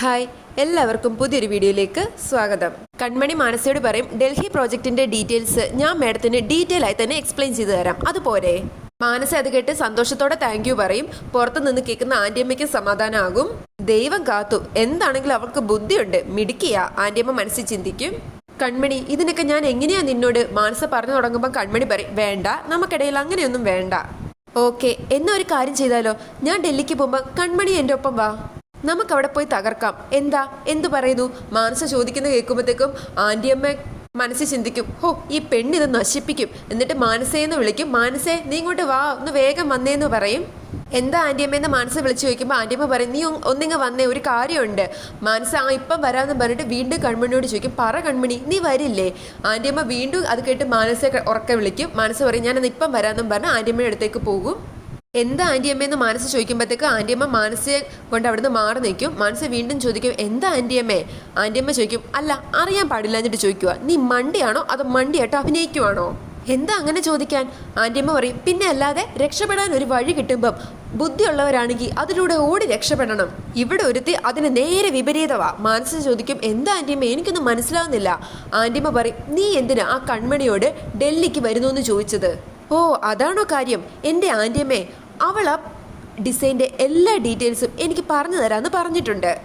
Hi എല്ലാവർക്കും പുതിയൊരു വീഡിയോയിലേക്ക് സ്വാഗതം. കൺമണി മാനസയോട് പറയും ഡൽഹി പ്രോജക്റ്റിന്റെ ഡീറ്റെയിൽസ് ഞാൻ മാഡത്തിന് ഡീറ്റെയിൽ ആയി തന്നെ എക്സ്പ്ലെയിൻ ചെയ്തു തരാം. അതുപോലെ. മാനസ അത് കേട്ട് സന്തോഷത്തോടെ താങ്ക് യു പറയും. പുറത്തു നിന്ന് കേൾക്കുന്ന ആന്റിയമ്മയ്ക്ക് സമാധാനമാകും ദൈവം കാത്തു. എന്താണെങ്കിലും അവൾക്ക് ബുദ്ധിയുണ്ട്. മിടുക്കിയ. ആന്റിയമ്മ മനസ്സിൽ ചിന്തിക്കും. കൺമണി ഇതിനൊക്കെ ഞാൻ എങ്ങനെയാ നിന്നോട്? മാനസ പറഞ്ഞു തുടങ്ങുമ്പോൾ കൺമണി പറയും വേണ്ട. നമുക്കിടയിൽ അങ്ങനെയൊന്നും വേണ്ട. ഓക്കെ. എന്നൊരു കാര്യം ചെയ്താലോ? ഞാൻ ഡൽഹിക്ക് പോകുമ്പോൾ കൺമണി എന്റെ ഒപ്പം വാ. നമുക്ക് അവിടെ പോയി തകർക്കാം. എന്താ? എന്തു പറയുന്നു? മാനസ ചോദിക്കുന്നത് കേൾക്കുമ്പോഴത്തേക്കും ആന്റിയമ്മ മനസ്സിൽ ചിന്തിക്കും ഹോ ഈ പെണ്ണിത് നശിപ്പിക്കും. എന്നിട്ട് മാനസേന്ന് വിളിക്കും മാനസേ നീ ഇങ്ങോട്ട് വാ ഒന്ന് വേഗം വന്നേന്ന് പറയും. എന്താ ആന്റിയമ്മേന്ന് മാനസ വിളിച്ചു ചോദിക്കുമ്പോൾ ആന്റിയമ്മ പറയും നീ ഒന്ന് ഒന്നിങ്ങ് വന്നേ ഒരു കാര്യമുണ്ട്. മാനസ ആ ഇപ്പം വരാമെന്ന് പറഞ്ഞിട്ട് വീണ്ടും കൺമണിയോട് ചോദിക്കും പറ കൺമണി നീ വരില്ലേ? ആന്റിയമ്മ വീണ്ടും അത് കേട്ട് മാനസ ഉറക്കെ വിളിക്കും. മാനസ പറയും ഞാനന്ന് ഇപ്പം വരാമെന്നും പറഞ്ഞ് ആന്റിയമ്മയുടെ അടുത്തേക്ക് പോകും. എന്താ ആന്റിയമ്മയെന്ന് മാനസ് ചോദിക്കുമ്പോഴത്തേക്ക് ആന്റിയമ്മ മാനസയെ കൊണ്ട് അവിടുന്ന് മാറി നിൽക്കും. മാനസ വീണ്ടും ചോദിക്കും എന്താ ആന്റിയമ്മേ ആന്റിയമ്മ ചോദിക്കും അല്ല അറിയാൻ പാടില്ല എന്നിട്ട് ചോദിക്കുക നീ മണ്ടിയാണോ അതോ മണ്ടിയായിട്ട് അഭിനയിക്കുവാണോ? എന്താ അങ്ങനെ ചോദിക്കാൻ? ആന്റിയമ്മ പറയും പിന്നെ അല്ലാതെ രക്ഷപ്പെടാൻ ഒരു വഴി കിട്ടുമ്പം ബുദ്ധിയുള്ളവരാണെങ്കിൽ അതിലൂടെ ഓടി രക്ഷപ്പെടണം. ഇവിടെ ഒരുത്തി അതിന് നേരെ വിപരീതമാ. മനസ്സ് ചോദിക്കും എന്താ ആന്റിയമ്മ എനിക്കൊന്നും മനസ്സിലാവുന്നില്ല. ആന്റിയമ്മ പറയും നീ എന്തിനാ ആ കൺമണിയോട് ഡൽഹിക്ക് വരുന്നു എന്ന് ചോദിച്ചത്? ഓ അതാണോ കാര്യം? എന്റെ ആന്റിയമ്മേ അവൾ ഡിസൈന്റെ എല്ലാ ഡീറ്റെയിൽസും എനിക്ക് പറഞ്ഞു തരാമെന്ന് പറഞ്ഞിട്ടുണ്ട്.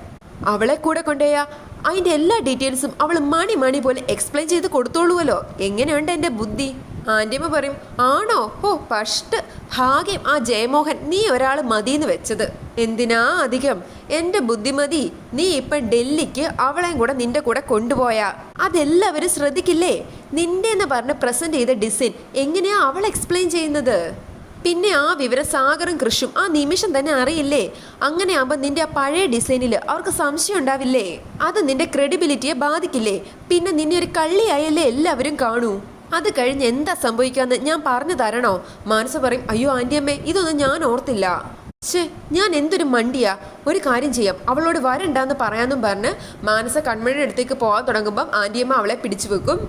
അവളെ കൂടെ കൊണ്ടുപോയാ അതിന്റെ എല്ലാ ഡീറ്റെയിൽസും അവൾ മണി മണി പോലെ എക്സ്പ്ലെയിൻ ചെയ്ത് കൊടുത്തോളുവല്ലോ. എങ്ങനെയുണ്ട് എന്റെ ബുദ്ധി? ആന്റിയമ്മ പറയും ആണോ? ഓ ഫസ്റ്റ് ഭാഗ്യം ആ ജയമോഹൻ നീ ഒരാൾ മതിയെന്ന് വെച്ചത്. എന്തിനാ അധികം? എന്റെ ബുദ്ധിമതി നീ ഇപ്പം ഡൽഹിക്ക് അവളെയും കൂടെ നിന്റെ കൂടെ കൊണ്ടുപോയാ. അതെല്ലാവരും ശ്രദ്ധിക്കില്ലേ? നിന്റെ എന്ന് പറഞ്ഞ് പ്രസന്റ് ചെയ്ത ഡിസൈൻ എങ്ങനെയാ അവൾ എക്സ്പ്ലെയിൻ ചെയ്യുന്നത്? പിന്നെ ആ വിവരസാഗറും കൃഷും ആ നിമിഷം തന്നെ അറിയില്ലേ? അങ്ങനെയാകുമ്പോൾ നിന്റെ ആ പഴയ ഡിസൈനിൽ അവർക്ക് സംശയം ഉണ്ടാവില്ലേ? അത് നിന്റെ ക്രെഡിബിലിറ്റിയെ ബാധിക്കില്ലേ? പിന്നെ നിന്നെ ഒരു കള്ളിയായല്ലേ എല്ലാവരും കാണൂ. അത് കഴിഞ്ഞ് എന്താ സംഭവിക്കാന്ന് ഞാൻ പറഞ്ഞു തരണോ? മാനസ പറയും അയ്യോ ആന്റിയമ്മേ ഇതൊന്നും ഞാൻ ഓർത്തില്ല. ഛേ ഞാൻ എന്തൊരു മണ്ടിയാ. ഒരു കാര്യം ചെയ്യാം അവളോട് വരണ്ടാന്ന് പറയാന്നും പറഞ്ഞ് മാനസ കൺമണിയുടെ അടുത്തേക്ക് പോകാൻ തുടങ്ങുമ്പം ആന്റിയമ്മ അവളെ പിടിച്ചു വെക്കും.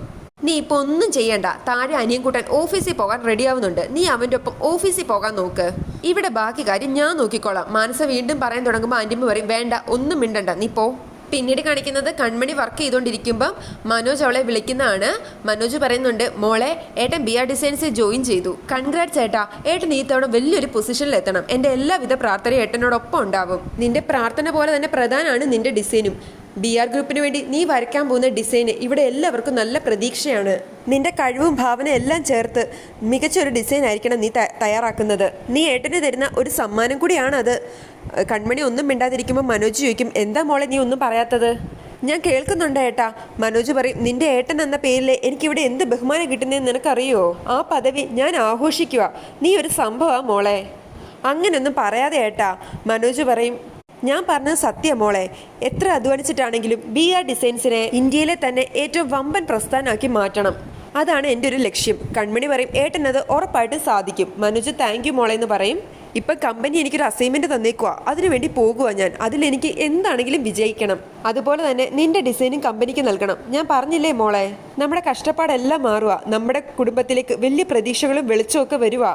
നീ ഇപ്പൊ ഒന്നും ചെയ്യണ്ട. താഴെ അനിയൻകുട്ടൻ ഓഫീസിൽ പോകാൻ റെഡിയാവുന്നുണ്ട് നീ അവന്റെ ഒപ്പം ഓഫീസിൽ പോകാൻ നോക്ക്. ഇവിടെ ബാക്കി കാര്യം ഞാൻ നോക്കിക്കോളാം. മാനസ വീണ്ടും പറയാൻ തുടങ്ങുമ്പോൾ ആന്റിയമ്മ പറയും വേണ്ട ഒന്നും മിണ്ടണ്ട. നീ പോ. പിന്നീട് കാണിക്കുന്നത് കൺമണി വർക്ക് ചെയ്തുകൊണ്ടിരിക്കുമ്പം മനോജ് അവളെ വിളിക്കുന്നതാണ്. മനോജ് പറയുന്നുണ്ട് മോളെ ഏട്ടൻ ബി ആർ ഡിസൈൻസിൽ ജോയിൻ ചെയ്തു. കൺഗ്രാറ്റ്സ് ഏട്ടാ. ഏട്ടൻ ഈ തവണ വലിയൊരു പൊസിഷനിൽ എത്തണം. എന്റെ എല്ലാവിധ പ്രാർത്ഥനയും ഏട്ടനോടൊപ്പം ഉണ്ടാവും. നിന്റെ പ്രാർത്ഥന പോലെ തന്നെ പ്രധാനമാണ് നിന്റെ ഡിസൈനും ബി ആർ ഗ്രൂപ്പിന് വേണ്ടി നീ വരയ്ക്കാൻ പോകുന്ന ഡിസൈന് ഇവിടെ എല്ലാവർക്കും നല്ല പ്രതീക്ഷയാണ്. നിന്റെ കഴിവും ഭാവന എല്ലാം ചേർത്ത് മികച്ചൊരു ഡിസൈൻ ആയിരിക്കണം നീ തയ്യാറാക്കുന്നത്. നീ ഏട്ടന് തരുന്ന ഒരു സമ്മാനം കൂടിയാണ് അത് കൺമണി ഒന്നും മിണ്ടാതിരിക്കുമ്പോൾ മനോജ് ചോദിക്കും എന്താ മോളെ നീ ഒന്നും പറയാത്തത്? ഞാൻ കേൾക്കുന്നുണ്ട് ഏട്ടാ. മനോജ് പറയും നിന്റെ ഏട്ടൻ എന്ന പേരിൽ എനിക്കിവിടെ എന്ത് ബഹുമാനം കിട്ടുന്നതെന്ന് നിനക്കറിയോ? ആ പദവി ഞാൻ ആഘോഷിക്കുക നീ ഒരു സംഭവമാണ് മോളെ. അങ്ങനെയൊന്നും പറയാതെ ഏട്ടാ. മനോജ് പറയും ഞാൻ പറഞ്ഞത് സത്യം മോളെ എത്ര അധ്വാനിച്ചിട്ടാണെങ്കിലും ബി ആർ ഡിസൈൻസിനെ ഇന്ത്യയിലെ തന്നെ ഏറ്റവും വമ്പൻ പ്രസ്ഥാനമാക്കി മാറ്റണം. അതാണ് എന്റെ ഒരു ലക്ഷ്യം. കൺമണി പറയും ഏട്ടനത് ഉറപ്പായിട്ടും സാധിക്കും. മനുജ് താങ്ക് യു മോളെ എന്ന് പറയും. ഇപ്പം കമ്പനി എനിക്കൊരു അസൈൻമെന്റ് തന്നേക്കുക അതിനുവേണ്ടി പോകുക ഞാൻ. അതിലെനിക്ക് എന്താണെങ്കിലും വിജയിക്കണം. അതുപോലെ തന്നെ നിന്റെ ഡിസൈനും കമ്പനിക്ക് നൽകണം. ഞാൻ പറഞ്ഞില്ലേ മോളെ നമ്മുടെ കഷ്ടപ്പാടെല്ലാം മാറുക നമ്മുടെ കുടുംബത്തിലേക്ക് വലിയ പ്രതീക്ഷകളും വെളിച്ചമൊക്കെ വരുക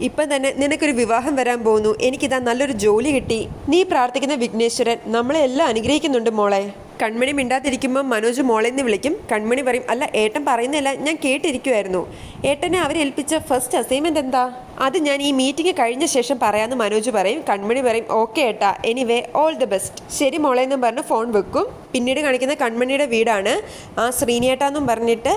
ഇപ്പം തന്നെ നിനക്കൊരു വിവാഹം വരാൻ പോകുന്നു. എനിക്കിതാ നല്ലൊരു ജോലി കിട്ടി. നീ പ്രാർത്ഥിക്കുന്ന വിഘ്നേശ്വരൻ നമ്മളെ എല്ലാം അനുഗ്രഹിക്കുന്നുണ്ട് മോളെ. കൺമണി മിണ്ടാതിരിക്കുമ്പോൾ മനോജ് മോളെ എന്ന് വിളിക്കും. കൺമണി പറയും അല്ല ഏട്ടൻ പറയുന്നില്ല ഞാൻ കേട്ടിരിക്കുമായിരുന്നു ഏട്ടനെ അവരെ ഏൽപ്പിച്ച ഫസ്റ്റ് അസൈൻമെന്റ് എന്താ? അത് ഞാൻ ഈ മീറ്റിംഗ് കഴിഞ്ഞ ശേഷം പറയാമെന്ന് മനോജ് പറയും കൺമണി പറയും ഓക്കെ ഏട്ടാ എനിവേ ഓൾ ദി ബെസ്റ്റ് ശരി മോളെ എന്നും പറഞ്ഞ് ഫോൺ വെക്കും. പിന്നീട് കാണിക്കുന്ന കൺമണിയുടെ വീടാണ്. ആ ശ്രീനിയേട്ടാന്നും പറഞ്ഞിട്ട്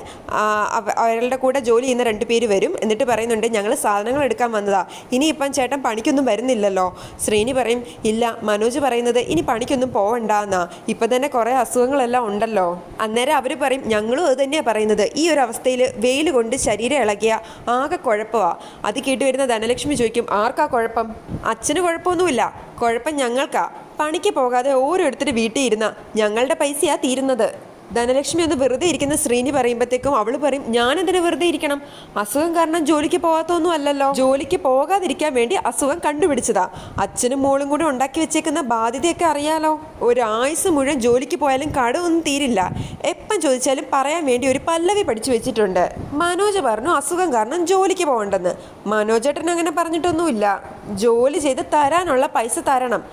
അവരുടെ കൂടെ ജോലി ചെയ്യുന്ന രണ്ട് പേര് വരും. എന്നിട്ട് പറയുന്നുണ്ട് ഞങ്ങൾ സാധനങ്ങൾ എടുക്കാൻ വന്നതാ. ഇനി ഇനിയിപ്പം ചേട്ടൻ പണിക്കൊന്നും വരുന്നില്ലല്ലോ. ശ്രീനി പറയും ഇല്ല മനോജ് പറയുന്നത് ഇനി പണിക്കൊന്നും പോവണ്ടെന്നാ. ഇപ്പം തന്നെ കുറേ അസുഖങ്ങളെല്ലാം ഉണ്ടല്ലോ. അന്നേരം അവർ പറയും ഞങ്ങളും അത് തന്നെയാണ് പറയുന്നത്. ഈ ഒരു അവസ്ഥയിൽ വെയിൽ കൊണ്ട് ശരീരം ഇളകിയ ആകെ കുഴപ്പമാണ് അത് കേട്ട് വരുന്ന ധനലക്ഷ്മി ചോദിക്കും ആർക്കാ കുഴപ്പം? അച്ഛന് കുഴപ്പമൊന്നുമില്ല. കുഴപ്പം ഞങ്ങൾക്കാ. പണിക്ക് പോകാതെ ഓരോരുത്തർ വീട്ടിൽ ഇരുന്ന ഞങ്ങളുടെ പൈസയാ തീരുന്നത്. ധനലക്ഷ്മി ഒന്ന് വെറുതെ ഇരിക്കുന്ന ശ്രീനി പറയുമ്പോഴത്തേക്കും അവൾ പറയും ഞാൻ എന്തിനു വെറുതെ ഇരിക്കണം? അസുഖം കാരണം ജോലിക്ക് പോകാത്തൊന്നും അല്ലല്ലോ. ജോലിക്ക് പോകാതിരിക്കാൻ വേണ്ടി അസുഖം കണ്ടുപിടിച്ചതാ. അച്ഛനും മോളും കൂടെ ഉണ്ടാക്കി വെച്ചേക്കുന്ന ബാധ്യതയൊക്കെ അറിയാലോ. ഒരാഴ്ച മുഴുവൻ ജോലിക്ക് പോയാലും കടമൊന്നും തീരില്ല. എപ്പം ചോദിച്ചാലും പറയാൻ വേണ്ടി ഒരു പല്ലവി പഠിച്ചു വെച്ചിട്ടുണ്ട്. മനോജ് പറഞ്ഞു അസുഖം കാരണം ജോലിക്ക് പോകണ്ടെന്ന്. മനോജേട്ടൻ അങ്ങനെ പറഞ്ഞിട്ടൊന്നുമില്ല. ജോലി ചെയ്ത് തരാനുള്ള പൈസ തരണം.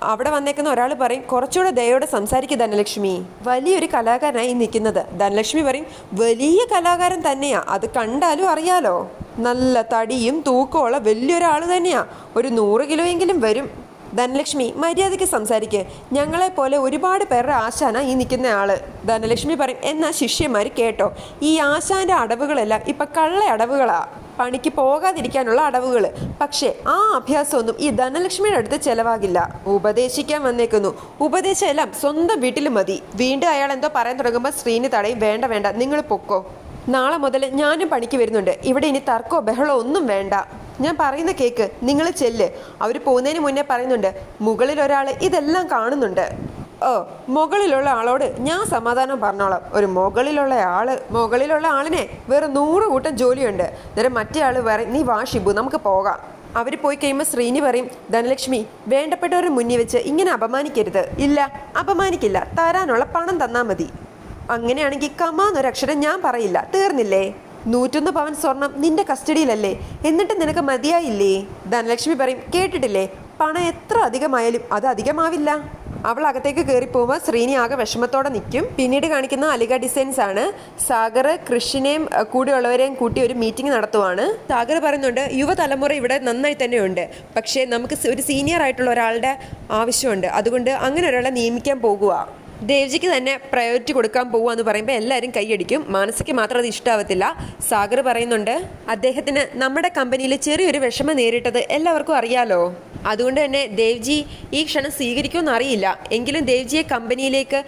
അവിടെ വന്നേക്കുന്ന ഒരാൾ പറയും കുറച്ചുകൂടെ ദയോടെ സംസാരിക്കുക ധനലക്ഷ്മി. വലിയൊരു കലാകാരനായി നിൽക്കുന്നത്. ധനലക്ഷ്മി പറയും വലിയ കലാകാരൻ തന്നെയാ അത് കണ്ടാലും അറിയാലോ. നല്ല തടിയും തൂക്കമുള്ള വലിയൊരാൾ തന്നെയാ. ഒരു നൂറ് കിലോയെങ്കിലും വരും. ധനലക്ഷ്മി മര്യാദയ്ക്ക് സംസാരിക്ക്. ഞങ്ങളെ പോലെ ഒരുപാട് പേരുടെ ആശാന ഈ നിൽക്കുന്ന ആൾ. ധനലക്ഷ്മി പറയും എന്നാ ശിഷ്യന്മാർ കേട്ടോ ഈ ആശാന്റെ അടവുകളെല്ലാം ഇപ്പൊ കള്ള അടവുകളാ പണിക്ക് പോകാതിരിക്കാനുള്ള അടവുകൾ പക്ഷേ ആ അഭ്യാസമൊന്നും ഈ ധനലക്ഷ്മിയുടെ അടുത്ത് ചെലവാകില്ല. ഉപദേശിക്കാൻ വന്നേക്കുന്നു. ഉപദേശം എല്ലാം സ്വന്തം വീട്ടിൽ മതി. വീണ്ടും അയാൾ എന്തോ പറയാൻ തുടങ്ങുമ്പോൾ ശ്രീനി തടയും. വേണ്ട വേണ്ട. നിങ്ങൾ പൊക്കോ. നാളെ മുതൽ ഞാനും പണിക്ക് വരുന്നുണ്ട്. ഇവിടെ ഇനി തർക്കോ ബഹളോ ഒന്നും വേണ്ട. ഞാൻ പറയുന്ന കേക്ക് നിങ്ങൾ ചെല്ല്. അവർ പോകുന്നതിന് മുന്നേ പറയുന്നുണ്ട്. മുകളിൽ ഒരാൾ ഇതെല്ലാം കാണുന്നുണ്ട്. ഓ മുകളിലുള്ള ആളോട് ഞാൻ സമാധാനം പറഞ്ഞോളാം. ഒരു മുകളിലുള്ള ആൾ മുകളിലുള്ള ആളിനെ വേറെ നൂറ് കൂട്ടം ജോലിയുണ്ട്. നേരെ മറ്റേ ആൾ പറയും നീ വാ ഷിബു നമുക്ക് പോകാം. അവർ പോയി കഴിയുമ്പോൾ ശ്രീനി പറയും ധനലക്ഷ്മി വേണ്ടപ്പെട്ടവരെ മുന്നിൽ വെച്ച് ഇങ്ങനെ അപമാനിക്കരുത്. ഇല്ല അപമാനിക്കില്ല. തരാനുള്ള പണം തന്നാൽ മതി. അങ്ങനെയാണെങ്കിൽ കമാന്നൊരക്ഷരം ഞാൻ പറയില്ല. തീർന്നില്ലേ? നൂറ്റൊന്ന് പവൻ സ്വർണം നിന്റെ കസ്റ്റഡിയിലല്ലേ? എന്നിട്ട് നിനക്ക് മതിയായില്ലേ? ധനലക്ഷ്മി പറയും കേട്ടിട്ടില്ലേ? പണം എത്ര അധികമായാലും അത് അധികമാവില്ല. അവൾ അകത്തേക്ക് കയറി പോകുമ്പോൾ ശ്രീനി ആകെ വിഷമത്തോടെ നിൽക്കും പിന്നീട് കാണിക്കുന്ന അലിഗ ഡിസൈൻസ് ആണ്. സാഗർ കൃഷിനെയും കൂടെയുള്ളവരെയും കൂട്ടി ഒരു മീറ്റിംഗ് നടത്തുവാണ്. സാഗർ പറയുന്നുണ്ട് യുവതലമുറ ഇവിടെ നന്നായി തന്നെയുണ്ട്. പക്ഷേ നമുക്ക് ഒരു സീനിയർ ആയിട്ടുള്ള ഒരാളുടെ ആവശ്യമുണ്ട്. അതുകൊണ്ട് അങ്ങനെ ഒരാളെ നിയമിക്കാൻ പോകുക ദേവ്ജിക്ക് തന്നെ പ്രയോറിറ്റി കൊടുക്കാൻ പോവുക എന്ന് പറയുമ്പോൾ എല്ലാവരും കൈയടിക്കും മാനസിക്ക് മാത്രം അത് ഇഷ്ടാവത്തില്ല. സാഗർ പറയുന്നുണ്ട് അദ്ദേഹത്തിന് നമ്മുടെ കമ്പനിയിൽ ചെറിയൊരു വിഷമം നേരിട്ടത് എല്ലാവർക്കും അറിയാലോ. അതുകൊണ്ട് തന്നെ ദേവ്ജി ഈ ക്ഷണം സ്വീകരിക്കുമെന്ന് അറിയില്ല. എങ്കിലും ദേവ്ജിയെ കമ്പനിയിലേക്ക്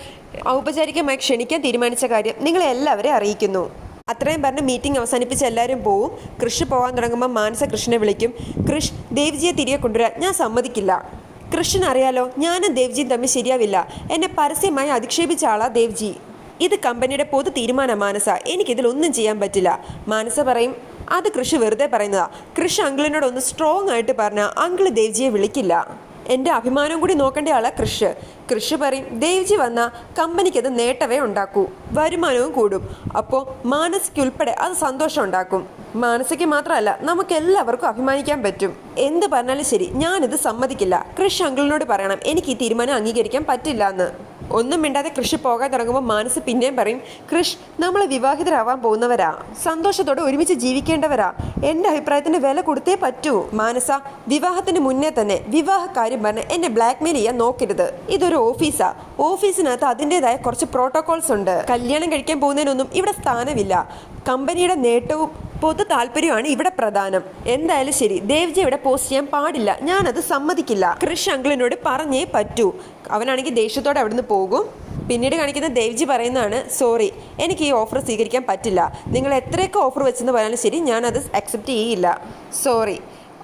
ഔപചാരികമായി ക്ഷണിക്കാൻ തീരുമാനിച്ച കാര്യം നിങ്ങളെ എല്ലാവരെയും അറിയിക്കുന്നു. അത്രയും പറഞ്ഞ് മീറ്റിംഗ് അവസാനിപ്പിച്ച് എല്ലാവരും പോവും. കൃഷ് പോകാൻ തുടങ്ങുമ്പോൾ മാനസ കൃഷ്ണനെ വിളിക്കും. കൃഷ് ദേവ്ജിയെ തിരികെ കൊണ്ടുവരാൻ ഞാൻ സമ്മതിക്കില്ല. കൃഷ്ണൻ അറിയാലോ ഞാനും ദേവ്ജിയും തമ്മിൽ ശരിയാവില്ല. എന്നെ പരസ്യമായി അധിക്ഷേപിച്ച ആളാ ദേവ്ജി. ഇത് കമ്പനിയുടെ പൊതു തീരുമാനം മാനസ. എനിക്കിതിൽ ഒന്നും ചെയ്യാൻ പറ്റില്ല. മാനസ പറയും അത് കൃഷി വെറുതെ പറയുന്നതാ. കൃഷി അങ്കിളിനോട് ഒന്ന് സ്ട്രോങ് ആയിട്ട് പറഞ്ഞാൽ അങ്കിൾ ദേവ്ജിയെ വിളിക്കില്ല. എന്റെ അഭിമാനം കൂടി നോക്കേണ്ട ആളാ കൃഷ്. കൃഷ് പറയും ദേവ്ജി വന്ന കമ്പനിക്കത് നേട്ടവേ ഉണ്ടാക്കൂ വരുമാനവും കൂടും. അപ്പോൾ മാനസിക ഉൾപ്പെടെ അത് സന്തോഷം ഉണ്ടാക്കും. മാനസിക്ക് മാത്രമല്ല നമുക്ക് എല്ലാവർക്കും അഭിമാനിക്കാൻ പറ്റും. എന്ത് പറഞ്ഞാലും ശരി ഞാനിത് സമ്മതിക്കില്ല. കൃഷ് അങ്കിളിനോട് പറയണം എനിക്ക് ഈ തീരുമാനം അംഗീകരിക്കാൻ പറ്റില്ല എന്ന് ഒന്നും മിണ്ടാതെ കൃഷി പോകാൻ തുടങ്ങുമ്പോൾ മനസ്സ് പിന്നെയും പറയും കൃഷ് നമ്മൾ വിവാഹിതരാവാൻ പോകുന്നവരാ. സന്തോഷത്തോടെ ഒരുമിച്ച് ജീവിക്കേണ്ടവരാ. എന്റെ അഭിപ്രായത്തിന് വില കൊടുത്തേ പറ്റൂ. മാനസ വിവാഹത്തിന് മുന്നേ തന്നെ വിവാഹ കാര്യം പറഞ്ഞ് എന്നെ ബ്ലാക്ക്മെയിൽ ചെയ്യാൻ നോക്കരുത്. ഇതൊരു ഓഫീസാ. ഓഫീസിനകത്ത് അതിന്റെതായ കുറച്ച് പ്രോട്ടോകോൾസ് ഉണ്ട്. കല്യാണം കഴിക്കാൻ പോകുന്നതിനൊന്നും ഇവിടെ സ്ഥാനമില്ല. കമ്പനിയുടെ നേട്ടവും പൊതു താല്പര്യമാണ് ഇവിടെ പ്രധാനം. എന്തായാലും ശരി ദേവ്ജി ഇവിടെ പോസ്റ്റ് ചെയ്യാൻ പാടില്ല. ഞാനത് സമ്മതിക്കില്ല. കൃഷ് അങ്കിളിനോട് പറഞ്ഞേ പറ്റൂ. അവനാണെങ്കിൽ ദേഷ്യത്തോടെ അവിടുന്ന് പോകും. പിന്നീട് കാണിക്കുന്ന ദേവ്ജി പറയുന്നതാണ് സോറി എനിക്ക് ഈ ഓഫർ സ്വീകരിക്കാൻ പറ്റില്ല. നിങ്ങൾ എത്രയൊക്കെ ഓഫർ വെച്ചെന്ന് പറഞ്ഞാലും ശരി ഞാനത് അക്സെപ്റ്റ് ചെയ്യില്ല. സോറി.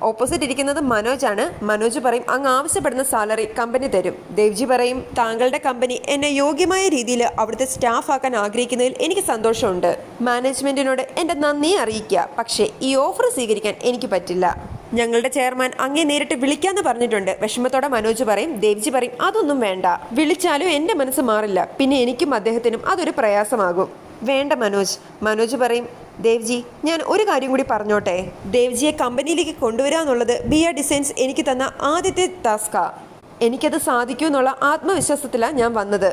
ഓപ്പോസിറ്റ് ഇരിക്കുന്നത് ആണ് മനോജ് പറയും അങ്ങ് ആവശ്യപ്പെടുന്ന സാലറി കമ്പനി തരും. ദേവ്ജി പറയും താങ്കളുടെ കമ്പനി എന്നെ യോഗ്യമായ രീതിയിൽ അവിടുത്തെ സ്റ്റാഫ് ആക്കാൻ ആഗ്രഹിക്കുന്നതിൽ എനിക്ക് സന്തോഷമുണ്ട്. മാനേജ്മെന്റിനോട് എന്റെ നന്ദി അറിയിക്കുക. പക്ഷേ ഈ ഓഫർ സ്വീകരിക്കാൻ എനിക്ക് പറ്റില്ല. ഞങ്ങളുടെ ചെയർമാൻ അങ്ങേ നേരിട്ട് വിളിക്കാന്ന് പറഞ്ഞിട്ടുണ്ട്. വിഷമത്തോടെ മനോജ് പറയും ദേവ്ജി പറയും അതൊന്നും വേണ്ട. വിളിച്ചാലും എന്റെ മനസ്സ് മാറില്ല. പിന്നെ എനിക്കും അദ്ദേഹത്തിനും അതൊരു പ്രയാസമാകും. വേണ്ട മനോജ്. മനോജ് പറയും ദേവ്ജി ഞാൻ ഒരു കാര്യം കൂടി പറഞ്ഞോട്ടെ? ദേവ്ജിയെ കമ്പനിയിലേക്ക് കൊണ്ടുവരിക എന്നുള്ളത് ബി ആർ ഡിസൈൻസ് എനിക്ക് തന്ന ആദ്യത്തെ ടാസ്കാ എനിക്കത് സാധിക്കൂ എന്നുള്ള ആത്മവിശ്വാസത്തിലാണ് ഞാൻ വന്നത്.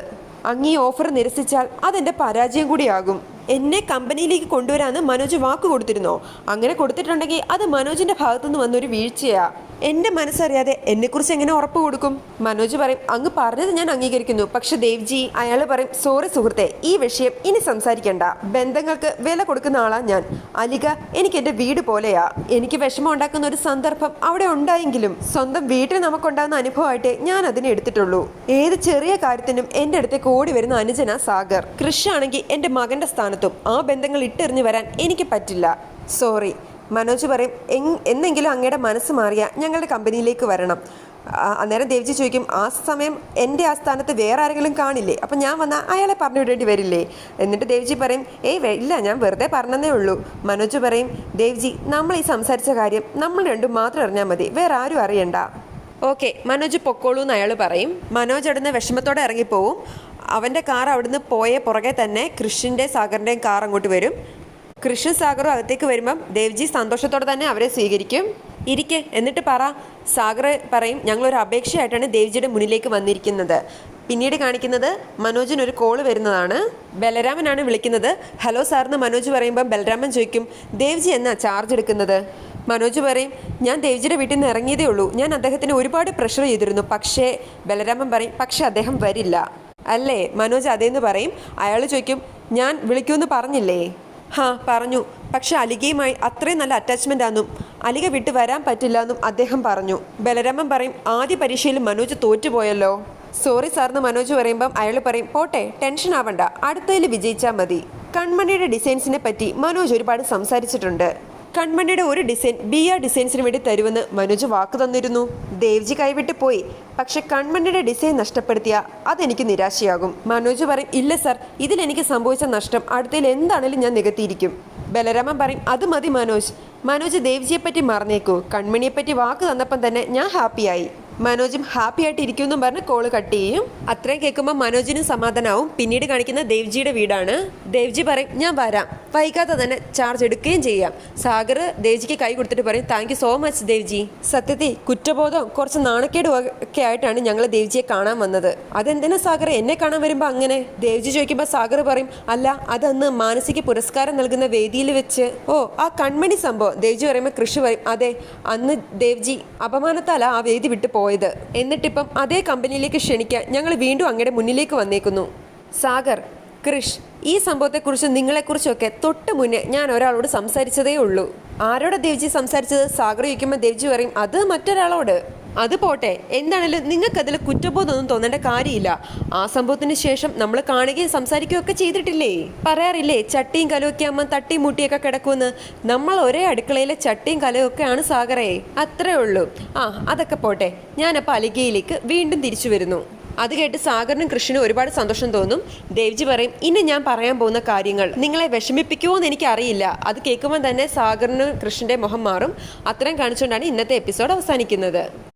അങ്ങ് ഓഫർ നിരസിച്ചാൽ അതെന്റെ പരാജയം കൂടിയാകും. എന്നെ കമ്പനിയിലേക്ക് കൊണ്ടുവരാന്ന് മനോജ് വാക്ക് കൊടുത്തിരുന്നോ. അങ്ങനെ കൊടുത്തിട്ടുണ്ടെങ്കിൽ അത് മനോജിന്റെ ഭാഗത്തുനിന്ന് വന്നൊരു വീഴ്ചയാ. എന്റെ മനസ്സറിയാതെ എന്നെക്കുറിച്ച് എങ്ങനെ ഉറപ്പ് കൊടുക്കും? മനോജ് പറയും അങ്ങ് പറഞ്ഞത് ഞാൻ അംഗീകരിക്കുന്നു. പക്ഷെ ദേവ്ജി അയാൾ പറയും സോറി സുഹൃത്തെ ഈ വിഷയം ഇനി സംസാരിക്കണ്ട. ബന്ധങ്ങൾക്ക് വില കൊടുക്കുന്ന ആളാ ഞാൻ. അലിക എനിക്ക് എന്റെ വീട് പോലെയാ. എനിക്ക് വിഷമം ഉണ്ടാക്കുന്ന ഒരു സന്ദർഭം അവിടെ ഉണ്ടായെങ്കിലും സ്വന്തം വീട്ടിൽ നമുക്കുണ്ടാകുന്ന അനുഭവമായിട്ട് ഞാൻ അതിനെ എടുത്തിട്ടുള്ളൂ. ഏത് ചെറിയ കാര്യത്തിനും എന്റെ അടുത്തേക്ക് ഓടി വരുന്ന അനുജന സാഗർ. കൃഷി ആണെങ്കിൽ എന്റെ മകന്റെ സ്ഥാനത്തും ആ ബന്ധങ്ങൾ ഇട്ടെറിഞ്ഞു വരാൻ എനിക്ക് പറ്റില്ല. സോറി മനോജ് പറയും എന്നെങ്കിലും അങ്ങയുടെ മനസ്സ് മാറിയ ഞങ്ങളുടെ കമ്പനിയിലേക്ക് വരണം. അന്നേരം ദേവ്ജി ചോദിക്കും ആ സമയം എന്റെ ആ സ്ഥാനത്ത് വേറെ ആരെങ്കിലും കാണില്ലേ? അപ്പം ഞാൻ വന്നാൽ അയാളെ പറഞ്ഞു വിടേണ്ടി വരില്ലേ? എന്നിട്ട് ദേവ്ജി പറയും ഏയ് ഇല്ല ഞാൻ വെറുതെ പറഞ്ഞതേ ഉള്ളൂ. മനോജ് പറയും ദേവ്ജി നമ്മൾ ഈ സംസാരിച്ച കാര്യം നമ്മൾ രണ്ടും മാത്രം അറിഞ്ഞാൽ മതി. വേറെ ആരും അറിയണ്ട. ഓക്കെ മനോജ് പൊക്കോളൂ എന്ന് അയാൾ പറയും. മനോജ് അവിടുന്ന് വിഷമത്തോടെ ഇറങ്ങിപ്പോവും. അവന്റെ കാർ അവിടുന്ന് പോയ പുറകെ തന്നെ കൃഷിന്റെ സാഗറിന്റെയും കാർ അങ്ങോട്ട് വരും. കൃഷ്ണ സാഗറും അകത്തേക്ക് വരുമ്പം ദേവ്ജി സന്തോഷത്തോടെ തന്നെ അവരെ സ്വീകരിക്കും. ഇരിക്കെ എന്നിട്ട് പറ. സാഗർ പറയും ഞങ്ങളൊരു അപേക്ഷയായിട്ടാണ് ദേവ്ജിയുടെ മുന്നിലേക്ക് വന്നിരിക്കുന്നത്. പിന്നീട് കാണിക്കുന്നത് മനോജിന് ഒരു കോൾ വരുന്നതാണ്. ബലരാമനാണ് വിളിക്കുന്നത്. ഹലോ സാറിന് മനോജ് പറയുമ്പം ബലരാമൻ ചോദിക്കും ദേവ്ജി എന്നാ ചാർജ് എടുക്കുന്നത്? മനോജ് പറയും ഞാൻ ദേവ്ജിയുടെ വീട്ടിൽ നിന്ന് ഇറങ്ങിയതേ ഉള്ളൂ. ഞാൻ അദ്ദേഹത്തിന് ഒരുപാട് പ്രഷർ ചെയ്തിരുന്നു. പക്ഷേ ബലരാമൻ പറയും പക്ഷേ അദ്ദേഹം വരില്ല. അല്ലേ? മനോജ് അതേന്ന് പറയും. അയാൾ ചോദിക്കും ഞാൻ വിളിക്കുമെന്ന് പറഞ്ഞില്ലേ? ഹാ പറഞ്ഞു. പക്ഷെ അലികയുമായി അത്രയും നല്ല അറ്റാച്ച്മെന്റ് ആണെന്നും അലിക വിട്ട് വരാൻ പറ്റില്ല എന്നും അദ്ദേഹം പറഞ്ഞു. ബലരാമൻ പറയും ആദ്യ പരീക്ഷയിൽ മനോജ് തോറ്റുപോയല്ലോ. സോറി സാറിന് മനോജ് പറയുമ്പം അയാൾ പറയും പോട്ടെ ടെൻഷൻ ആവണ്ട. അടുത്തതിൽ വിജയിച്ചാൽ മതി. കൺമണിയുടെ ഡിസൈൻസിനെ പറ്റി മനോജ് ഒരുപാട് സംസാരിച്ചിട്ടുണ്ട്. കൺമണിയുടെ ഒരു ഡിസൈൻ ബി ആർ ഡിസൈൻസിന് വേണ്ടി തരുമെന്ന് മനോജ് വാക്ക് തന്നിരുന്നു. ദേവ്ജി കൈവിട്ട് പോയി. പക്ഷെ കൺമണിയുടെ ഡിസൈൻ നഷ്ടപ്പെടുത്തിയ അതെനിക്ക് നിരാശയാകും. മനോജ് പറയും ഇല്ല സർ ഇതിലെനിക്ക് സംഭവിച്ച നഷ്ടം അടുത്തതിൽ എന്താണേലും ഞാൻ നികത്തിയിരിക്കും. ബലരാമൻ പറയും അത് മതി മനോജ്. മനോജ് ദേവ്ജിയെ പറ്റി മറന്നേക്കൂ. കൺമണിയെ പറ്റി വാക്ക് തന്നപ്പം തന്നെ ഞാൻ ഹാപ്പിയായി. മനോജും ഹാപ്പി ആയിട്ട് ഇരിക്കുമെന്നും പറഞ്ഞ് കോൾ കട്ട് ചെയ്യും. അത്രയും കേൾക്കുമ്പോൾ മനോജിനും സമാധാനാവും. പിന്നീട് കാണിക്കുന്ന ദേവ്ജിയുടെ വീടാണ്. ദേവ്ജി പറയും ഞാൻ വരാം. വൈകാതെ തന്നെ ചാർജ് എടുക്കുകയും ചെയ്യാം. സാഗർ ദേവ്ജിക്ക് കൈ കൊടുത്തിട്ട് പറയും thank you so much Devji. സത്യത്തിൽ കുറ്റബോധം കുറച്ച് നാണക്കേടും ഒക്കെ ആയിട്ടാണ് ഞങ്ങൾ ദേവ്ജിയെ കാണാൻ വന്നത്. അതെന്തിനാ സാഗർ എന്നെ കാണാൻ വരുമ്പോൾ അങ്ങനെ? ദേവ്ജി ചോദിക്കുമ്പോൾ സാഗർ പറയും അല്ല അതന്ന് മാനസിക പുരസ്കാരം നൽകുന്ന വേദിയിൽ വെച്ച്. ഓ ആ കൺമണി സംഭവം. ദേവ്ജി പറയുമ്പോൾ കൃഷി പറയും അതെ അന്ന് ദേവ്ജി അപമാനത്താല ആ വേദി വിട്ടു പോയത്. എന്നിട്ടിപ്പം അതേ കമ്പനിയിലേക്ക് ക്ഷണിക്കാൻ ഞങ്ങൾ വീണ്ടും അങ്ങയുടെ മുന്നിലേക്ക് വന്നേക്കുന്നു. സാഗർ കൃഷ് ഈ സംഭവത്തെക്കുറിച്ച് നിങ്ങളെക്കുറിച്ചൊക്കെ തൊട്ട് മുന്നേ ഞാൻ ഒരാളോട് സംസാരിച്ചതേ ഉള്ളൂ ആരോടെ ദേവ്ജി സംസാരിച്ചത്? സാഗർ ചോദിക്കുമ്പോൾ ദേവ്ജി പറയും അത് മറ്റൊരാളോട്. അത് പോട്ടെ. എന്താണേലും നിങ്ങൾക്കതിൽ കുറ്റബോധമൊന്നും തോന്നേണ്ട കാര്യമില്ല. ആ സംഭവത്തിന് ശേഷം നമ്മൾ കാണുകയും സംസാരിക്കുകയും ഒക്കെ ചെയ്തിട്ടില്ലേ? പറയാറില്ലേ ചട്ടിയും കലമൊക്കെ അമ്മ തട്ടിയും മുട്ടിയൊക്കെ കിടക്കുമെന്ന്. നമ്മൾ ഒരേ അടുക്കളയിലെ ചട്ടിയും കലയൊക്കെയാണ് സാഗറേ. അത്രേ ഉള്ളൂ. ആ അതൊക്കെ പോട്ടെ. ഞാനപ്പോൾ അലികയിലേക്ക് വീണ്ടും തിരിച്ചു വരുന്നു. അത് കേട്ട് സാഗറിനും കൃഷ്ണനും ഒരുപാട് സന്തോഷം തോന്നും. ദേവ്ജി പറയും ഇനി ഞാൻ പറയാൻ പോകുന്ന കാര്യങ്ങൾ നിങ്ങളെ വിഷമിപ്പിക്കുമോ എന്ന് എനിക്കറിയില്ല. അത് കേൾക്കുമ്പോൾ തന്നെ സാഗറിനും കൃഷ്ണന്റെ മുഖം മാറും. അത്രയും കാണിച്ചുകൊണ്ടാണ് ഇന്നത്തെ എപ്പിസോഡ് അവസാനിക്കുന്നത്.